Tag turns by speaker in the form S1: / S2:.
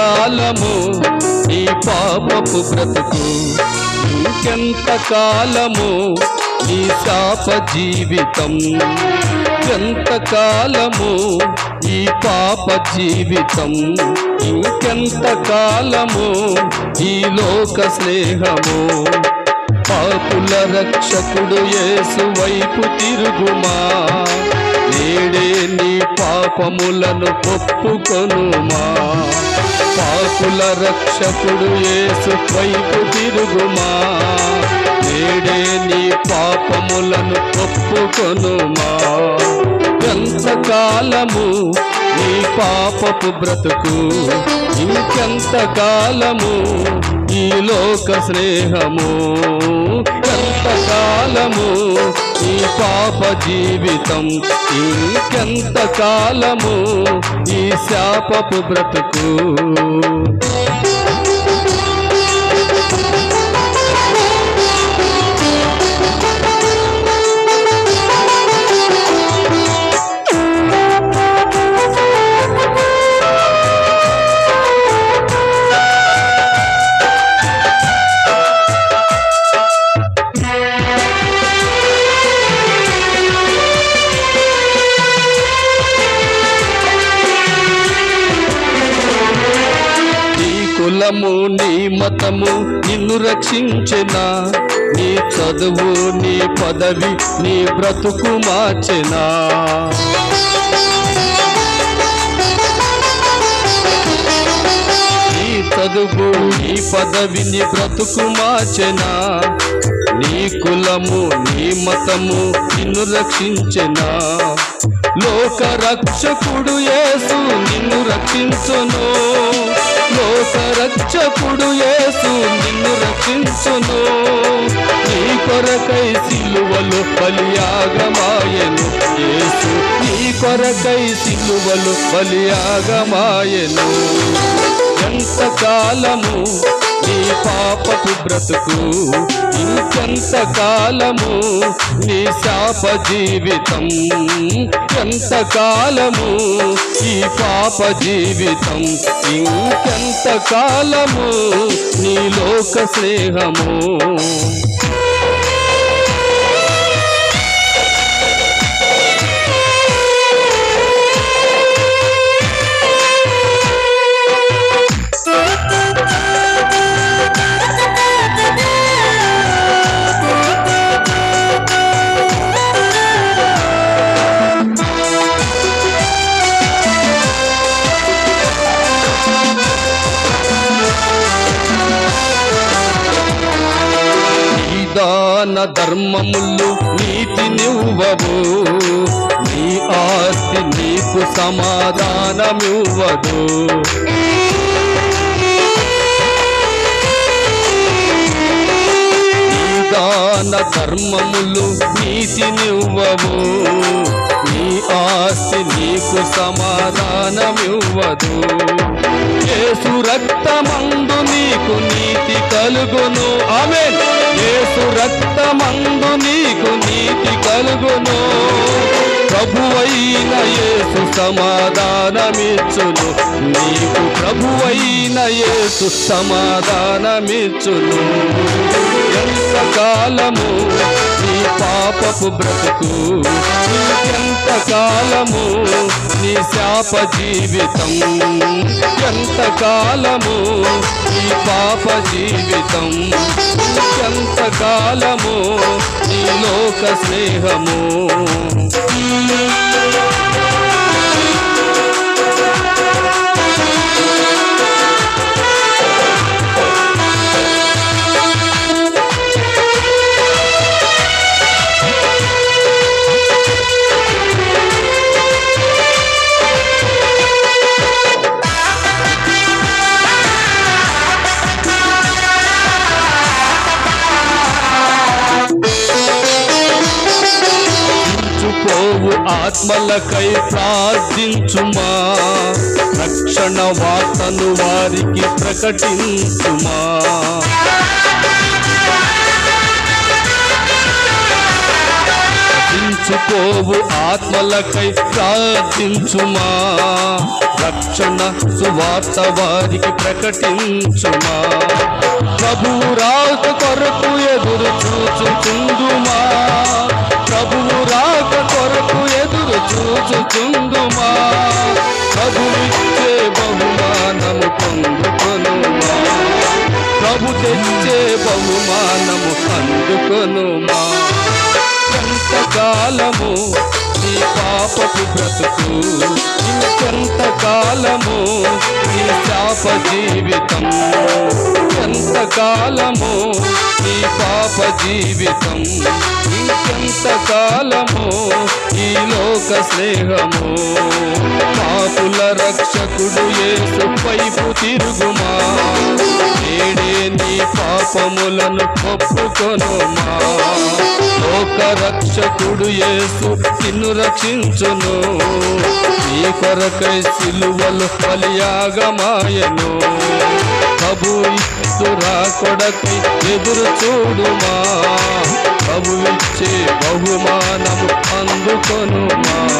S1: కాలము ఈ పాపపు బ్రతుకు. ఇంకెంత కాలము ఈ శాప జీవితం. ఎంత కాలము ఈ పాప జీవితం. ఇంకెంత కాలము ఈ లోక స్నేహము. పాపుల రక్షకుడు యేసు వైపు తిరుగుమా. నేడే నీ పాపములను ఒప్పుకొనుమా? పాపుల రక్షకుడు యేసు వైపు తిరుగుమా? నేడే నీ పాపములను ఒప్పుకొనుమా? ఎంతకాలము నీ పాపపు బ్రతుకు? ఇంకెంత కాలము ఈ లోక స్నేహము? ఎంతకాలము పాప జీవితం ఇంకెంత కాలము ఈ శాపపు బ్రతుకు? కులము నీ మతము నిన్ను రక్షించిన? నీ చదువు నీ పదవి నీ బ్రతుకు మార్చెనా? నీ చదువు నీ పదవి నీ బ్రతుకు మార్చెనా? నీ కులము నీ మతము నిన్ను రక్షించెనా? లోక రక్షకుడు యేసు నిన్ను రక్షించును. లోక రక్షకుడు యేసు నిన్ను రక్షించును. నీ కొరకై సిలువలు బలియాగమాయను. యేసు నీ కొరకై సిలువలు బలియాగమాయను. ఎంతకాలము నీ పాపపు బ్రతుకు ఇంకెంత కాలము నీ శాప జీవితం? ఎంత కాలము ఈ పాప జీవితం? ఇంకెంత కాలము నీ లోక స్నేహము? దాన ధర్మములు నీతి నివ్వవు. నీ ఆస్తి నీకు సమాధానమివ్వదు. దాన ధర్మములు నీతి నివ్వవు. నీ ఆస్తి నీకు సమాధానమివ్వదు. యేసు రక్తమందు నీకు నీతి కలుగును. ఆమె యేసు రక్తమందు నీకు నీతి కలుగును. ప్రభువైన యేసు సమాధానమిచ్చును. నీకు ప్రభువైన యేసు సమాధానమిచ్చును. ఎంత కాలము నీ పాపపు బ్రతుకు? ఎంత కాలము నీ శాప జీవితం? ఎంత కాలము నీ పాప జీవితం? ఎంత కాలము నీ లోక స్నేహము? ఆత్మలకై ప్రార్థించుమా? రక్షణ వార్తను వారికి ప్రకటించుమా? పోవు ఆత్మలకై ప్రార్థించుమా? రక్షణ సువార్త వారికి ప్రకటించుమా? ప్రభువు రాత కొరకు ఎదురు చూచుచుందుమా? చూచుచుందుమా ప్రభువిచ్చే బహుమానము పొందుకొనుమా? ప్రభు తెచ్చే బహుమానము అందుకొనుమా? ఎంతకాలము నీ పాపపు బ్రతుకు? ఇంకెంతకాలము నీ శాప జీవితం ఎంతకాలము ఈ పాప జీవితం? ఇంకెంతకాలము ఈ లోక స్నేహము? పాపుల రక్షకుడు ఏసుపైపు తిరుగుమా? నేడే నీ పాపములను ఒప్పుకొనుమా? లోక రక్షకుడు ఏసు నిన్ను రక్షించును. నీ కొరకై సిలువలు బలియాగమాయను. ప్రభు ఇస్తురా కొడకై ఎదురు చూడుమా. ప్రభు ఇచ్చే బహుమానము అందుకొనుమా.